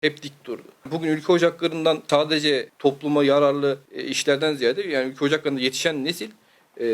hep dik durdu. Bugün ülke ocaklarından sadece topluma yararlı e, işlerden ziyade yani ülke ocaklarında yetişen nesil e,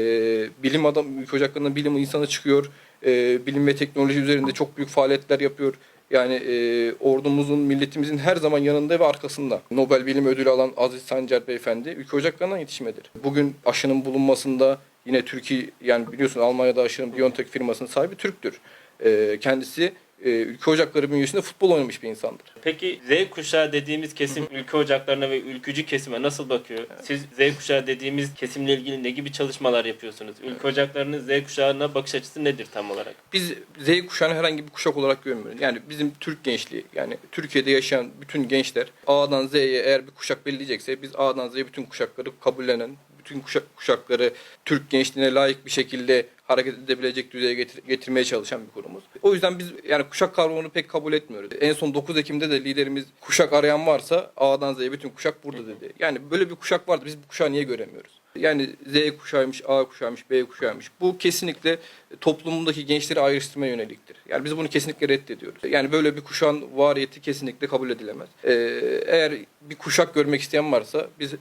bilim adam ülke ocaklarından bilim insanı çıkıyor. E, bilim ve teknoloji üzerinde çok büyük faaliyetler yapıyor. Yani e, ordumuzun, milletimizin her zaman yanında ve arkasında. Nobel Bilim Ödülü alan Aziz Sancar Beyefendi ülke ocaklarından yetişmedir. Bugün aşının bulunmasında yine Türkiye yani biliyorsun Almanya'da aşının BioNTech firmasının sahibi Türktür. E, kendisi ülke ocakları bünyesinde futbol oynamış bir insandır. Peki Z kuşağı dediğimiz kesim ülke ocaklarına ve ülkücü kesime nasıl bakıyor? Siz Z kuşağı dediğimiz kesimle ilgili ne gibi çalışmalar yapıyorsunuz? Ülke ocaklarının Z kuşağına bakış açısı nedir tam olarak? Biz Z kuşağını herhangi bir kuşak olarak görmüyoruz. Yani bizim Türk gençliği yani Türkiye'de yaşayan bütün gençler A'dan Z'ye eğer bir kuşak belirleyecekse biz A'dan Z'ye bütün kuşakları kabullenen, bütün kuşak, kuşakları Türk gençliğine layık bir şekilde hareket edebilecek düzeye getir- getirmeye çalışan bir kurumuz. O yüzden biz yani kuşak kavramını pek kabul etmiyoruz. En son 9 Ekim'de de liderimiz kuşak arayan varsa A'dan Z'ye bütün kuşak burada dedi. Yani böyle bir kuşak vardı. Biz bu kuşağı niye göremiyoruz? Yani Z kuşağıymış, A kuşağıymış, B kuşağıymış. Bu kesinlikle toplumdaki gençleri ayrıştırmaya yöneliktir. Yani biz bunu kesinlikle reddediyoruz. Yani böyle bir kuşağın variyeti kesinlikle kabul edilemez. Ee, eğer bir kuşak görmek isteyen varsa biz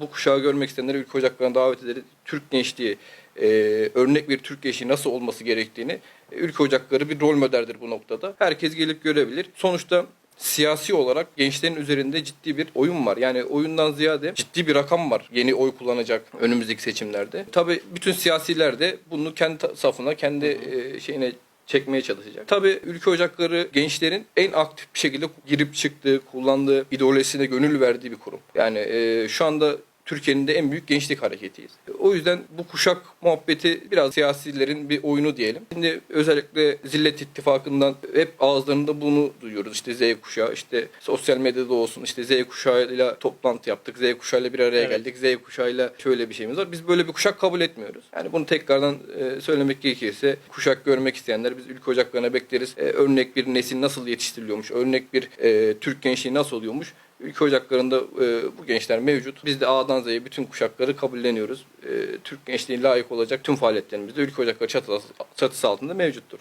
bu kuşağı görmek isteyenleri ülke ocaklarına davet ederiz. Türk gençliği, e, örnek bir Türk gençliği nasıl olması gerektiğini e, ülke ocakları bir rol modeldir bu noktada. Herkes gelip görebilir. Sonuçta siyasi olarak gençlerin üzerinde ciddi bir oyun var. Yani oyundan ziyade ciddi bir rakam var yeni oy kullanacak önümüzdeki seçimlerde. Tabii bütün siyasiler de bunu kendi safına, kendi e, şeyine çekmeye çalışacak. Tabii ülke ocakları gençlerin en aktif bir şekilde girip çıktığı, kullandığı, ideolojisine gönül verdiği bir kurum. Yani e, şu anda Türkiye'nin de en büyük gençlik hareketiyiz. O yüzden bu kuşak muhabbeti biraz siyasilerin bir oyunu diyelim. Şimdi özellikle Zillet İttifakı'ndan hep ağızlarında bunu duyuyoruz. İşte Z kuşağı, işte sosyal medyada olsun, işte Z kuşağıyla toplantı yaptık, Z kuşağıyla bir araya Evet. geldik, Z kuşağıyla şöyle bir şeyimiz var. Biz böyle bir kuşak kabul etmiyoruz. Yani bunu tekrardan e, söylemek gerekirse kuşak görmek isteyenler biz ülke ocaklarına bekleriz. E, örnek bir nesil nasıl yetiştiriliyormuş, örnek bir e, Türk gençliği nasıl oluyormuş. Ülke ocaklarında e, bu gençler mevcut. Biz de A'dan Z'ye bütün kuşakları kabulleniyoruz. E, Türk gençliğine layık olacak tüm faaliyetlerimiz de ülke ocakları çatısı, altında mevcuttur.